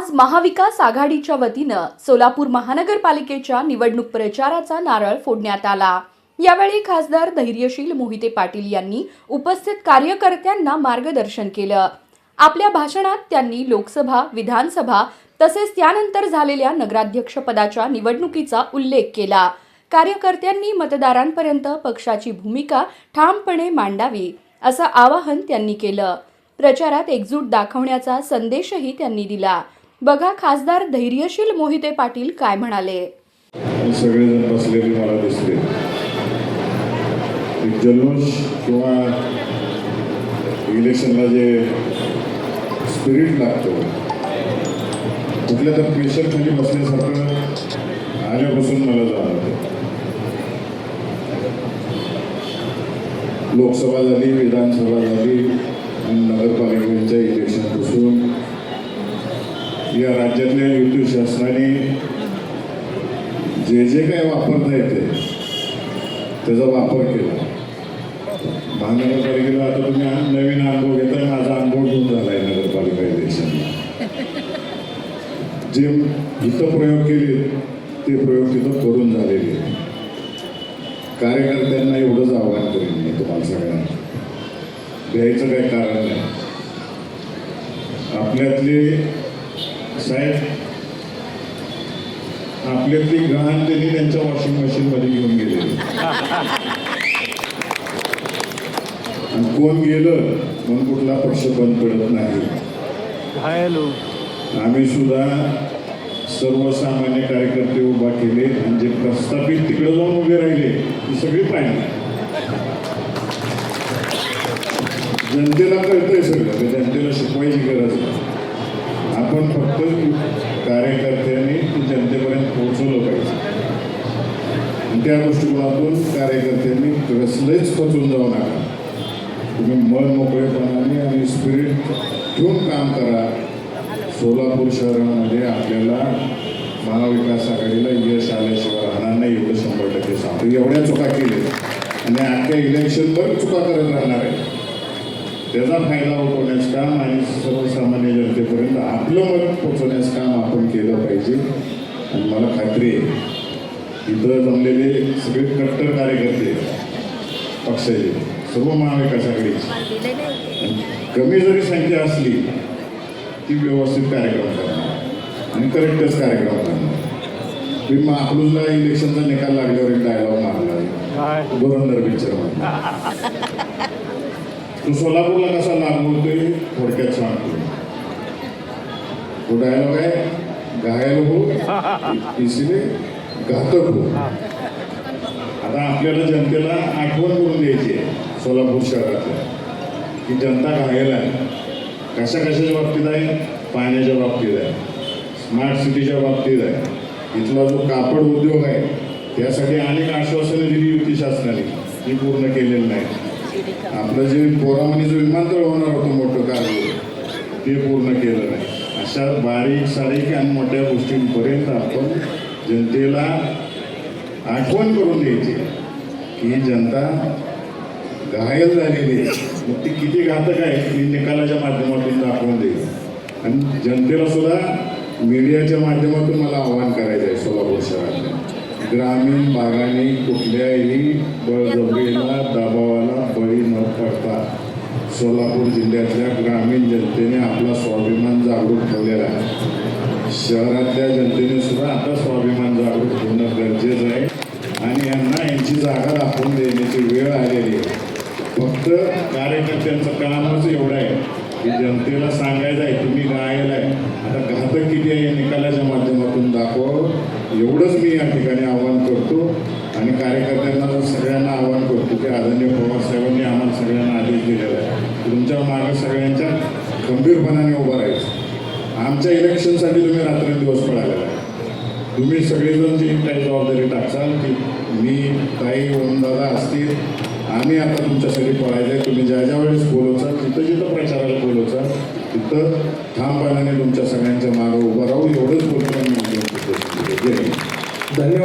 आज महाविकास आघाडीच्या वतीनं सोलापूर महानगरपालिकेच्या निवडणूक प्रचाराचा नारळ फोडण्यात आला. यावेळी खासदार धैर्यशील मोहिते पाटील यांनी उपस्थित कार्यकर्त्यांना मार्गदर्शन केलं. आपल्या भाषणात त्यांनी लोकसभा विधानसभा तसेच त्यानंतर झालेल्या नगराध्यक्षपदाच्या निवडणुकीचा उल्लेख केला. कार्यकर्त्यांनी मतदारांपर्यंत पक्षाची भूमिका ठामपणे मांडावी असं आवाहन त्यांनी केलं. प्रचारात एकजूट दाखवण्याचा संदेशही त्यांनी दिला. बघा खासदार धैर्यशील मोहिते पाटील काय म्हणाले. सगळेजण बसलेले मला दिसले. एक जल्लोष किंवा इलेक्शनला जे स्पिरिट लागतो कुठल्या तर प्रेशर खाली बसल्यासारखं आल्यापासून मला जाणवतं. लोकसभा झाली विधानसभा झाली आणि नगरपालिकेच्या इलेक्शन या राज्यातल्या युती शासनाने जे जे काही वापरता येते त्याचा वापर केला. महानगरपालिकेला आता तुम्ही नवीन अनुभव घेताय माझा अनुभव घेऊन झाला आहे नगरपालिका इलेक्शनला जे इथं प्रयोग केले ते प्रयोग तिथं करून झालेले कार्यकर्त्यांना एवढंच आव्हान करेन मी तुम्हाला सगळ्यांना. द्यायचं काही कारण नाही. आपल्यातले साहेब आपल्यातली घाण त्यांनी त्यांच्या वॉशिंग मशीन मध्ये घेऊन गेले कोण गेलं म्हणून कुठला पक्ष बंद पडत नाही. आम्ही सुद्धा सर्वसामान्य कार्यकर्ते उभा केले आणि जे प्रस्थापित तिकडे जाऊन उभे राहिले ती सगळी पाहिजे जनतेला कळतंय सगळं जनतेला शिकवायची गरज नाही. आपण फक्त कार्यकर्त्यांनी ती जनतेपर्यंत पोहोचवलं पाहिजे. त्या दृष्टिकोनातून कार्यकर्त्यांनी कसलेच खचून जाऊ नका. तुम्ही मन मोकळेपणाने आणि स्पिरिट ठेवून काम करा. सोलापूर शहरामध्ये आपल्याला महाविकास आघाडीला यश आल्याशिवाय राहणार नाही एवढं शंभर टक्के सांगतो. एवढ्या चुका केल्या. आणि अख्ख्या इलेक्शनवर चुका करत राहणार आहे. त्याचा फायदा उठवण्याचं काम आणि सर्वसामान्य जनतेपर्यंत आपलं मत पोचवण्याचं काम आपण केलं पाहिजे. आणि मला खात्री आहे इथं जमलेले सगळे कट्टर कार्यकर्ते पक्षाचे सर्व महाविकास आघाडीचे आणि कमी जरी संख्या असली ती व्यवस्थित कार्यक्रम करणार. आणि करेक्टच कार्यक्रम करणार. तुम्ही अकलूजला इलेक्शनचा निकाल लागल्यावर एक डायलॉग मारला काय? धुरंधर पिक्चर तो सोलापूरला कसा लाभ होतोय थोडक्यात सांगतो. तो डायलॉग आहे घायल हो तिसरे घातक हो. आता आपल्याला जनतेला आठवण करून द्यायची आहे सोलापूर शहरातल्या की जनता घायल आहे. कशा कशाच्या बाबतीत आहे? पाण्याच्या बाबतीत आहे. स्मार्ट सिटीच्या बाबतीत आहे. इथला जो कापड उद्योग आहे त्यासाठी अनेक आश्वासनं दिली होती शासनाने. ती पूर्ण केलेली नाही. आपलं जे पोरामणी जो विमानतळ होणार होतं मोठं कार्य ते पूर्ण केलं नाही. अशा बारीक सारीक आणि मोठ्या गोष्टींपर्यंत आपण जनतेला आठवण करून द्यायची की जनता घायल झालेली आहे. मग ती किती घातक आहे ती निकालाच्या माध्यमातून दाखवून देईल. आणि जनतेला सुद्धा मीडियाच्या माध्यमातून मला आवाहन करायचं आहे सोलापूर शहरातल्या. ग्रामीण भागाने कुठल्याही बळजबरीला दबावाला बळी न पडता सोलापूर जिल्ह्यातल्या ग्रामीण जनतेने आपला स्वाभिमान जागृत ठेवलेला आहे. शहरातल्या जनतेने सुद्धा आता स्वाभिमान जागृत ठेवणं गरजेचं आहे आणि यांना यांची जागा दाखवून देण्याची वेळ आलेली आहे. फक्त कार्यकर्त्यांचं कामच एवढं आहे. की जनतेला सांगायचं आहे तुम्ही गायला आहे. आता घातक किती आहे निकालाच्या माध्यमातून एवढंच मी या ठिकाणी आवाहन करतो आणि कार्यकर्त्यांना सगळ्यांना आवाहन करतो की आदरणीय पवार साहेबांनी आम्हाला सगळ्यांना आदेश दिलेला आहे तुमच्या मागे सगळ्यांच्या गंभीरपणाने उभं राहायचं. आमच्या इलेक्शनसाठी तुम्ही रात्रंदिवस पळालेला आहे. तुम्ही सगळेजण जी काही जबाबदारी टाकसाल की मी काही ओमदादा असतील आम्ही आता तुमच्यासाठी पळायचं आहे तुम्ही ज्या ज्या वेळेस बोलवचा तिथं जिथं प्रचाराला बोलवचा तिथं ठामपणाने तुमच्या सगळ्या